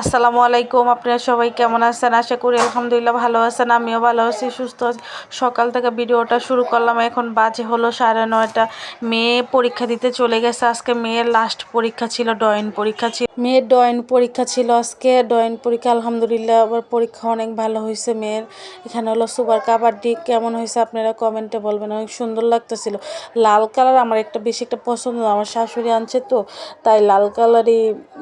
আসসালামু আলাইকুম, আপনারা সবাই কেমন আছেন? আশা করি আলহামদুলিল্লাহ ভালো আছেন, আমিও ভালো আছি, সুস্থ আছি। সকাল থেকে ভিডিওটা শুরু করলাম, এখন বাজে হলো সাড়ে নয়টা। মেয়ে পরীক্ষা দিতে চলে গেছে, আজকে মেয়ের লাস্ট পরীক্ষা ছিল, ড্রয়িং পরীক্ষা ছিল। মেয়ের ড্রয়িং পরীক্ষা ছিল আজকে ডয়েন পরীক্ষা, আলহামদুলিল্লাহ আবার পরীক্ষা অনেক ভালো হয়েছে মেয়ের। এখানে হলো সুপার কাবাডি, কেমন হয়েছে আপনারা কমেন্টে বলবেন, অনেক সুন্দর লাগতেছিল। লাল কালার আমার একটা বেশি একটা পছন্দ, আমার শাশুড়ি আনছে তো, তাই লাল কালারই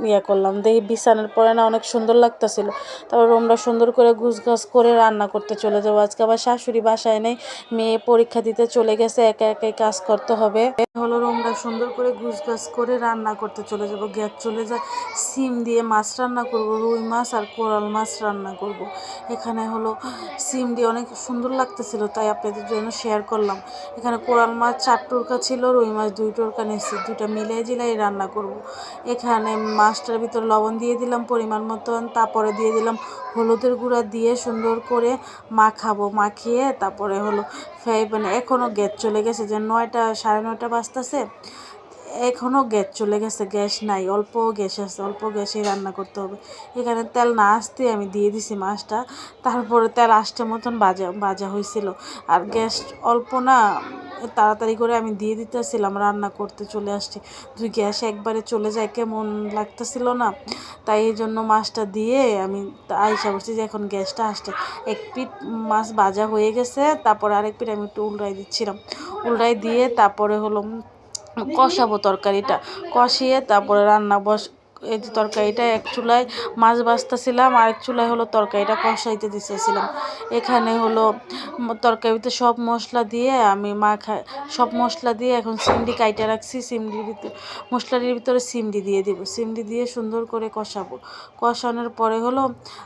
ইয়ে করলাম, দেখি বিছানার পরে না অনেক সুন্দর লাগতেছিল। তারপর আমরা সুন্দর করে গুছগাছ করে রান্না করতে চলে যাব। আজকে আবার শাশুড়ি বাসায় নেই, মেয়ে পরীক্ষা দিতে চলে গেছে, একা একাই কাজ করতে হবে। হলো আমরা সুন্দর করে গুছগাছ করে রান্না করতে চলে যাব। গ্যাস চলে যায়, সিম দিয়ে মাছ রান্না করব, রুই মাছ আর কোরাল মাছ রান্না করব। এখানে হলো সিম দিয়ে অনেক সুন্দর লাগতেছিল, তাই আপনাদের জন্য শেয়ার করলাম। এখানে কোরাল মাছ চার টুরকা ছিল, রুই মাছ দুই টুরকা নিয়েছি দুটা মিলিয়ে জিলাই রান্না করব। এখানে মাছটার ভিতরে লবণ দিয়ে দিলাম পরিমাণ মতন। তারপরে দিয়ে দিলাম হলুদের গুঁড়া দিয়ে সুন্দর করে মাখাবো, মাখিয়ে তারপরে হলো ফ্রাই মানে এখনও গ্যাস চলে গেছে যে নয়টা, সাড়ে নয়টা বাজতেছে। এখনও গ্যাস চলে গেছে, গ্যাস নাই, অল্প গ্যাস আছে, অল্প গ্যাসে রান্না করতে হবে। এখানে তেল না আসতে আমি দিয়ে দিছি মাছটা, তারপরে তেল আসতে মতন বাজা বাজা হয়েছিল। আর গ্যাস অল্প না, তাড়াতাড়ি করে আমি দিয়ে দিতেছিলাম, রান্না করতে চলে আসছি। দুই গ্যাস একবারে চলে যায়, কেমন লাগতেছিল না। তাই এই জন্য মাছটা দিয়ে আমি আইসা বসছি যে এখন গ্যাসটা আসছে। এক পিঠ মাছ ভাজা হয়ে গেছে, তারপরে আরেক পিঠ আমি একটু উল্টাই দিচ্ছিলাম। উল্টাই দিয়ে তারপরে হলো কষাবো তরকারিটা। কষিয়ে তারপরে রান্না বস এই যে তরকারিটা এক চুলায় মাছ ভাজতেছিলাম আর এক চুলায় হলো তরকারিটা কষাইতে দিতেছিলাম। এখানে হলো তরকারিতে সব মশলা দিয়ে আমি মাখা, সব মশলা দিয়ে এখন সিমডি কাইটা রাখছি, সিমডির ভিতরে, মশলাটির ভিতরে সিমডি দিয়ে দিব। সিমডি দিয়ে সুন্দর করে কষাবো। কষানোর পরে হলো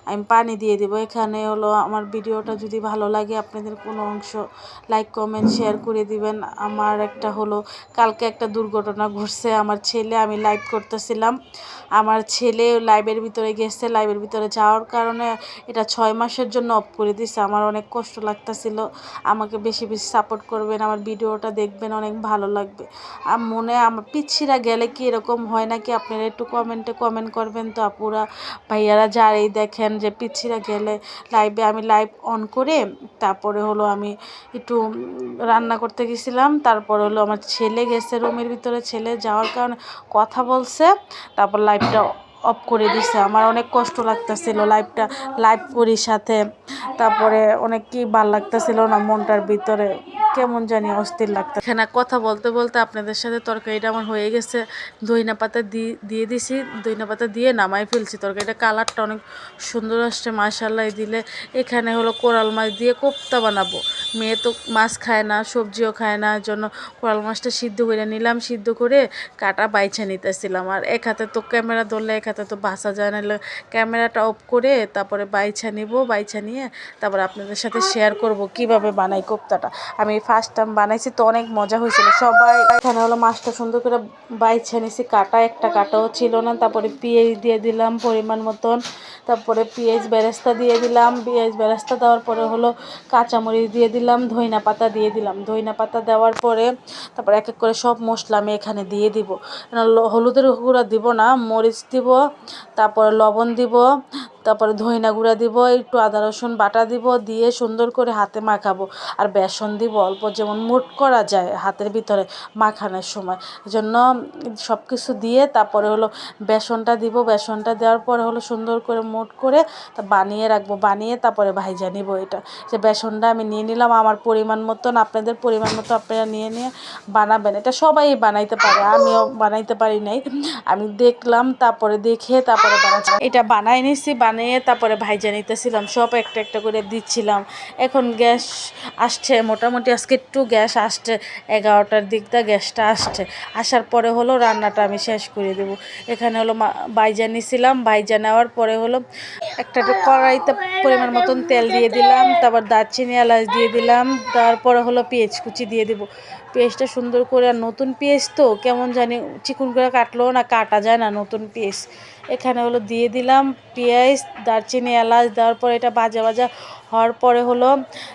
আমি পানি দিয়ে দেবো। এখানে হলো আমার ভিডিওটা যদি ভালো লাগে, আপনাদের কোনো অংশ লাইক, কমেন্ট, শেয়ার করে দিবেন। আমার একটা হলো, কালকে একটা দুর্ঘটনা ঘটছে। আমার ছেলে, আমি লাইভ করতেছিলাম। আমার ছেলে লাইভের ভিতরে গেছে লাইভের ভিতরে যাওয়ার কারণে এটা ছয় মাসের জন্য অফ করে দিছে। আমার অনেক কষ্ট লাগতেছিল। আমাকে বেশি বেশি সাপোর্ট করবেন, আমার ভিডিওটা দেখবেন, অনেক ভালো লাগবে। আর মনে, আমার পিচ্ছিরা গেলে কি এরকম হয় নাকি? আপনারা একটু কমেন্টে কমেন্ট করবেন তো আপুরা। ভাইয়ারা যারাই দেখেন যে পিচ্ছিরা গেলে লাইভে আমি লাইভ অন করে তারপরে হলো আমি একটু রান্না করতে গেছিলাম। তারপরে হলো আমার ছেলে গেছে রুমের ভিতরে। ছেলে যাওয়ার কারণে কথা বলছে। তারপর লাইভটা অফ করে দিছে। আমার অনেক কষ্ট লাগতেছিল লাইভটা লাইভ করি সাথে। তারপরে অনেক কি ভালো লাগতেছিল না মনটার ভিতরে। কেমন জানি অস্থির লাগতো এখানে কথা বলতে বলতে আপনাদের সাথে তরকারিটা আমার হয়ে গেছে। দইনা পাতা দিয়ে দিয়ে দিছি দইনা পাতা দিয়ে নামাই ফেলছি। তরকারিটা কালারটা অনেক সুন্দর আসছে মাশাল্লাহ দিলে। এখানে হলো কোরাল মাছ দিয়ে কোপ্তা বানাবো। মেয়ে তো মাছ খায় না সবজিও খায় না জন্য কোরাল মাছটা সিদ্ধ করে নিলাম। সিদ্ধ করে কাটা বাইছে নিতেছিলাম। আর এক হাতে তো ক্যামেরা ধরলে এক হাতে তো বাসা যায় না। ক্যামেরাটা অফ করে তারপরে বাইছা নিব বাইছা নিয়ে তারপরে আপনাদের সাথে শেয়ার করব কীভাবে বানাই কোপ্তাটা আমি ফার্স্ট টাইম বানাইছি, তো অনেক মজা হয়েছিল। সবাই এখানে হলো মাছটা সুন্দর করে বাইছে নিছি। কাটা একটা কাটাও ছিল না। তারপরে পেঁয়াজ দিয়ে দিলাম পরিমাণ মতন। তারপরে পেঁয়াজ বেরেস্তা দিয়ে দিলাম। পেঁয়াজ বেরেস্তা দেওয়ার পরে হলো কাঁচামরিচ দিয়ে দিলাম, ধইনা পাতা দিয়ে দিলাম। ধইনা পাতা দেওয়ার পরে তারপরে এক এক করে সব মশলা আমি এখানে দিয়ে দিব। হলুদের গুঁড়া দিব না, মরিচ দিব, তারপরে লবণ দিব তারপরে ধইনা গুঁড়া দিব, একটু আদা রসুন বাটা দিব, দিয়ে সুন্দর করে হাতে মাখাবো। আর বেসন দিব অল্প, যেমন মুট করা যায় হাতের ভিতরে মাখানোর সময়। জন্য সব কিছু দিয়ে তারপরে হলো বেসনটা দিব। বেসনটা দেওয়ার পরে হলো সুন্দর করে মোট করে তা বানিয়ে রাখব। বানিয়ে তারপরে ভাইজা নিব এটা। যে বেসনটা আমি নিয়ে নিলাম, আমার পরিমাণ মতন, আপনাদের পরিমাণ মতো আপনারা নিয়ে নিয়ে বানাবেন। এটা সবাই বানাইতে পারে, আমিও বানাইতে পারি নাই। আমি দেখলাম, তারপরে দেখে তারপরে বানাচ্ছি। এটা বানাই নিছি বানিয়ে তারপরে ভাইজা নিতেছিলাম, সব একটা একটা করে দিচ্ছিলাম। এখন গ্যাস আসছে, মোটামুটি আজকে একটু গ্যাস আসছে, এগারোটার দিকটা গ্যাসটা আসছে। আসার পরে হলো রান্নাটা আমি শেষ করে দেবো। এখানে হলো বাইজা নিছিলাম বাইজা নেওয়ার পরে হলো একটা কড়াইতে পরিমাণ মতন তেল দিয়ে দিলাম, তারপর দারচিনি এলাচ দিয়ে দিলাম, তারপরে হলো পেঁয়াজ কুচি দিয়ে দেবো। পেঁয়াজটা সুন্দর করে, আর নতুন পেঁয়াজ তো, কেমন জানি চিকুন করে কাটলেও না, কাটা যায় না নতুন পেঁয়াজ এখানে হলো দিয়ে দিলাম পেঁয়াজ, দারচিনি, এলাচ, দেওয়ার পরে এটা ভাজা ভাজা হওয়ার পরে হলো,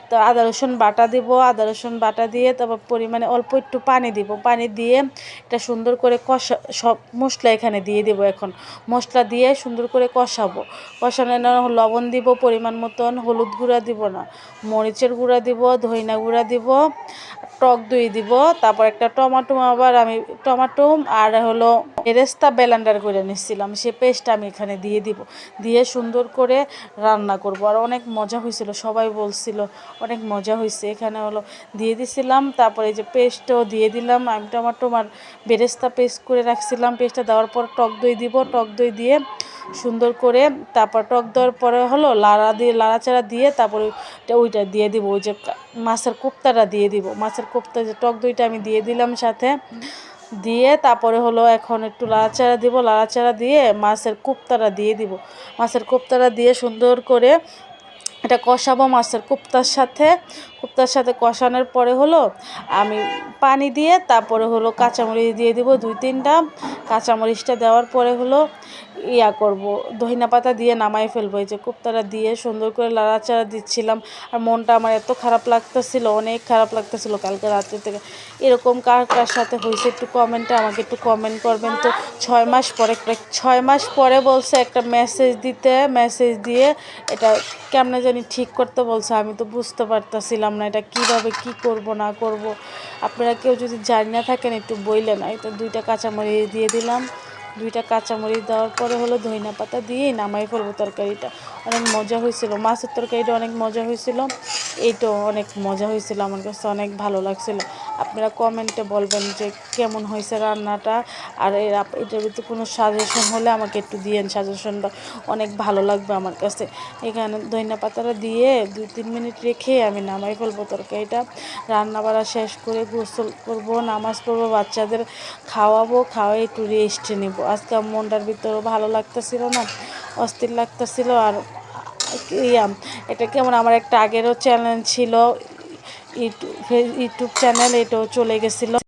তো আদা, রসুন বাটা দিব, আদা, রসুন বাটা দিয়ে তারপর পরিমাণে অল্প একটু পানি দিব। পানি দিয়ে এটা সুন্দর করে কষা, সব মশলা এখানে দিয়ে দিব এখন। মশলা দিয়ে সুন্দর করে কষাবো। কষানো লবণ দিব পরিমাণ মতন, হলুদ গুঁড়া দিব না, মরিচের গুঁড়া দিব, ধইনা গুঁড়া দিব টক দই দিব, তারপর একটা টমাটো আবার আমি টমাটো আর হলো বেরেস্তা বেলান্ডার করে নিচ্ছিলাম সে পেস্টটা আমি এখানে দিয়ে দিব, দিয়ে সুন্দর করে রান্না করব। আর অনেক মজা হয়েছিল, সবাই বলছিল অনেক মজা হয়েছে। এখানে হলো দিয়ে দিছিলাম, তারপরে যে পেস্টও দিয়ে দিলাম, আমি টমাটো আর বেরেস্তা পেস্ট করে রাখছিলাম পেস্টটা দেওয়ার পর টক দই দিব, টক দই দিয়ে সুন্দর করে, তারপর টক দেওয়ার পরে হলো লাড়া দিয়ে, লাড়াচাড়া দিয়ে তারপরে ওইটা দিয়ে দিব, ওই যে মাছের কোপ্তাটা দিয়ে দিব। মাছের কোপ্তা, যে টক দইটা আমি দিয়ে দিলাম সাথে। দিয়ে তারপরে হলো এখন একটু লাড়াচাড়া দিব, লাড়াচাড়া দিয়ে মাছের কোপ্তাটা দিয়ে দিব। মাছের কোপ্তাটা দিয়ে সুন্দর করে এটা কষাবো মাছের কোপ্তার সাথে। কোপ্তার সাথে কষানোর পরে হলো আমি পানি দিয়ে তারপরে হলো কাঁচামরিচ দিয়ে দিব দুই তিনটা। কাঁচামরিচটা দেওয়ার পরে হলো ইয়া করব। ধইনা পাতা দিয়ে নামাই ফেলব। এই যে কোপ্তাটা দিয়ে সুন্দর করে লাড়াচাড়া দিচ্ছিলাম আর মনটা আমার এত খারাপ লাগতেছিল, অনেক খারাপ লাগতেছিল কালকে রাত্রে থেকে। এরকম কার কার সাথে হয়েছে একটু কমেন্টে আমাকে একটু কমেন্ট করবেন তো। ছয় মাস পরে ছয় মাস পরে বলছে একটা মেসেজ দিতে মেসেজ দিয়ে এটা কেমনে জানি ঠিক করতে বলছে, আমি তো বুঝতে পারতেছিলাম না এটা কীভাবে কি করব, না করব। আপনারা কেউ যদি জানি না থাকেন একটু বইলেন এটা দুইটা কাঁচামরিচ দিয়ে দিলাম। দুইটা কাঁচামরিচ দেওয়ার পরে হলো ধইনা পাতা দিয়েই নামাই ফেলব তরকারিটা। অনেক মজা হয়েছিল। মাছের তরকারিটা অনেক মজা হয়েছিল। এইটাও অনেক মজা হয়েছিল আমার কাছে, অনেক ভালো লাগছিল। আপনারা কমেন্টে বলবেন যে কেমন হয়েছে রান্নাটা। আর এটার ভিতরে কোনো সাজেশন হলে আমাকে একটু দিয়েন সাজেশনটা অনেক ভালো লাগবে আমার কাছে। এখানে ধইনা পাতাটা দিয়ে দুই তিন মিনিট রেখে আমি নামাই ফেলব তরকারিটা। রান্না বাড়া শেষ করে গোসল করব, নামাজ পড়ব, বাচ্চাদের খাওয়াবো খাওয়াই একটু রেস্ট নিব। আজকে মনটার ভিতরে ভালো লাগতেছিল না, অস্থির লাগতেছিল আর ইয়া, এটা কেমন আমার একটা আগেরও চ্যানেল ছিল, ইউটিউব ইউটিউব চ্যানেল এটাও চলে গেছিল।